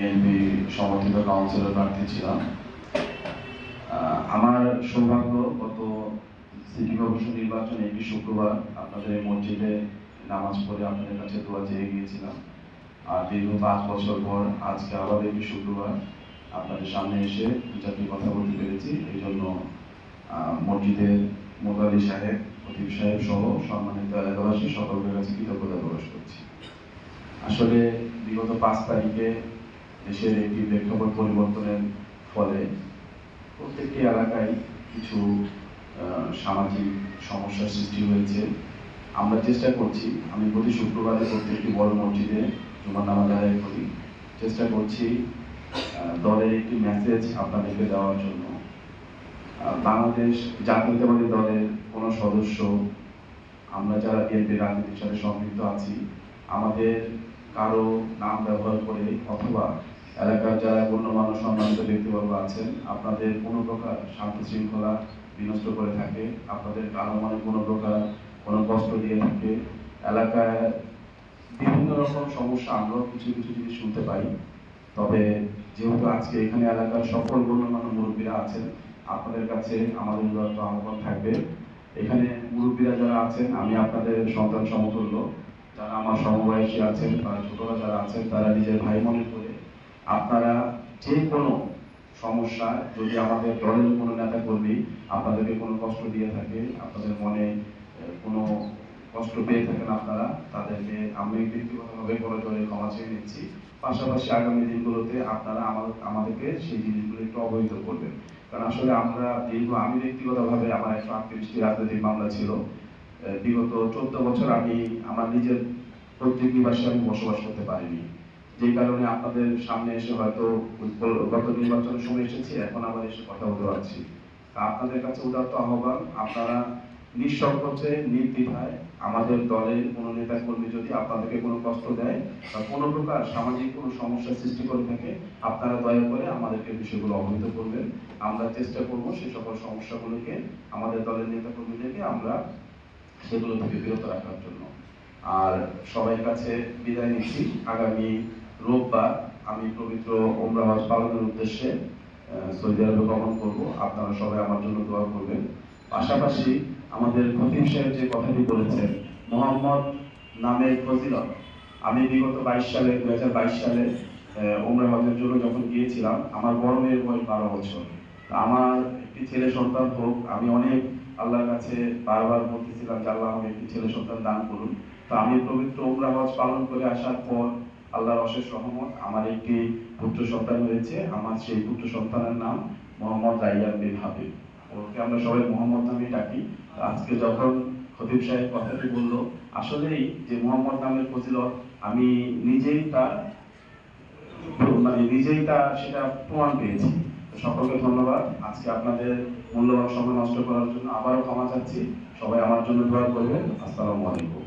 BNP সমর্থিত councillor প্রার্থী ছিলাম। আমার সৌভাগ্য গত সিটি কর্পোরেশন নির্বাচনে একটি শুক্রবার আপনাদের মসজিদে নামাজ পড়ে আপনাদের কাছে দোয়া চেয়ে গিয়েছিলাম। আর দীর্ঘ পাঁচ বছর পর আজকে আবার একটি শুক্রবার আপনাদের সামনে এসে দু কথা বলতে পেরেছি। এই জন্য মসজিদের মোতালি সাহেব, খতিব সাহেব সহ সম্মানিত এলাকাবাসী সকলের কাছে কৃতজ্ঞতা প্রকাশ করছি। আসলে বিগত পাঁচ তারিখে দেশের একটি প্রেক্ষাপট পরিবর্তনের ফলে প্রত্যেকটি এলাকায় কিছু সামাজিক সমস্যার সৃষ্টি হয়েছে। আমরা চেষ্টা করছি, আমি প্রতি শুক্রবারে প্রত্যেকটি বড় মসজিদে জুমার নামাজ আদায় করি। চেষ্টা করছি দলের একটি মেসেজ আপনাদেরকে দেওয়ার জন্য। বাংলাদেশ জাতীয়তাবাদী দলের কোনো সদস্য, আমরা যারা বিএনপি রাজনীতির সাথে সম্পৃক্ত আছি, আমাদের কারও নাম ব্যবহার করে অথবা এলাকার যারা গণ্যমান্য সম্মানিত ব্যক্তিবর্গ আছেন, আপনাদের কোনো প্রকার শান্ত শৃঙ্খলা বিনষ্ট করে থাকে, আপনাদের কারও মনে কোনো প্রকার কোনো কষ্ট দিয়ে থাকে, এলাকায় বিভিন্ন রকম সমস্যা আমরাও কিছু কিছু জিনিস শুনতে পাই। তবে যেহেতু আজকে এখানে এলাকার সকল গণ্যমান্য মুরব্বীরা আছেন, আপনাদের কাছে আমাদের উদারত আহ্বান থাকবে। এখানে মুরব্বীরা যারা আছেন, আমি আপনাদের সন্তান সমতুল্য। যারা আমার সমবয়সী আছেন বা ছোটরা যারা আছেন, তারা নিজের ভাই মনে করে আপনারা যে কোনো সমস্যা যদি আমাদের দলের কোনো নেতা কর্মী আপনাদেরকে কোনো কষ্ট দিয়ে থাকে, আপনাদের মনে কোনো কষ্ট পেয়ে থাকেন আপনারা, তাদেরকে আমি ব্যক্তিগতভাবে বড় জোরে ক্ষমা চেয়ে নিচ্ছি। পাশাপাশি আগামী দিনগুলোতে আপনারা আমাদের আমাদেরকে সেই জিনিসগুলো একটু অবহিত করবেন। কারণ আসলে আমরা দীর্ঘ আমি ব্যক্তিগতভাবে আমার একশো আটত্রিশটি রাজনৈতিক মামলা ছিল বিগত চোদ্দ বছর আমি আমার নিজের প্রত্যেক নিবাসে আমি বসবাস করতে পারিনি। যে কারণে আপনাদের সামনে এসে হয়তো গত নির্বাচনের সময় এসেছি, এখন আবার এসে কথা বলতে পারছি। আপনাদের কাছে উদাত্ত আহ্বান, আপনারা নিঃসংকোচে নির্দ্বিধায় আমাদের দলের কোনো নেতা কর্মী যদি আপনাদেরকে কোনো কষ্ট দেয় বা কোনো প্রকার সামাজিক কোনো সমস্যা সৃষ্টি করে থাকে, আপনারা দয়া করে আমাদেরকে বিষয়গুলো অবহিত করবেন। আমরা চেষ্টা করব সেই সকল সমস্যাগুলোকে আমাদের দলের নেতা কর্মীদেরকে আমরা সেগুলো থেকে বিরত রাখার জন্য। আর সবাই কাছে বিদায় নিচ্ছি। আগামী রোববার আমি পবিত্র ওমরা হজ পালনের উদ্দেশ্যে সৌদি আরবে গমন করব। আপনারা সবাই আমার জন্য দোয়া করবেন। পাশাপাশি আমাদের খতিব সাহেব যে কথাটি বলেছেন, মোহাম্মদ নামের ফজিলত। আমি বিগত বাইশ সালে দু হাজার বাইশ সালে ওমরা জন্য যখন গিয়েছিলাম, আমার বড় মেয়ের বয়স বারো বছর। আমার একটি ছেলে সন্তান হোক, আমি অনেক আল্লাহর কাছে বারবার বলতেছিলাম যে, আল্লাহ আমাকে একটি ছেলে সন্তান দান করুন। তো আমি পবিত্র উমরা হজ পালন করে আসার পর আল্লাহর অশেষ রহমত, আমার একটি পুত্র সন্তান হয়েছে। আমার সেই পুত্র সন্তানের নাম মোহাম্মদ রাইয়ান বিন হাবিব। ওকে আমরা সবাই মোহাম্মদ নামে ডাকি। আজকে যখন খতিব সাহেব কথাটি বলল, আসলেই যে মোহাম্মদ নামের ফজিলত, আমি নিজেই তার মানে নিজেই তা সেটা প্রমাণ পেয়েছি। সকলকে ধন্যবাদ। আজকে আপনাদের মূল্যবান সময় নষ্ট করার জন্য আবারও ক্ষমা চাচ্ছি। সবাই আমার জন্য দোয়া করবেন। আসসালামু আলাইকুম।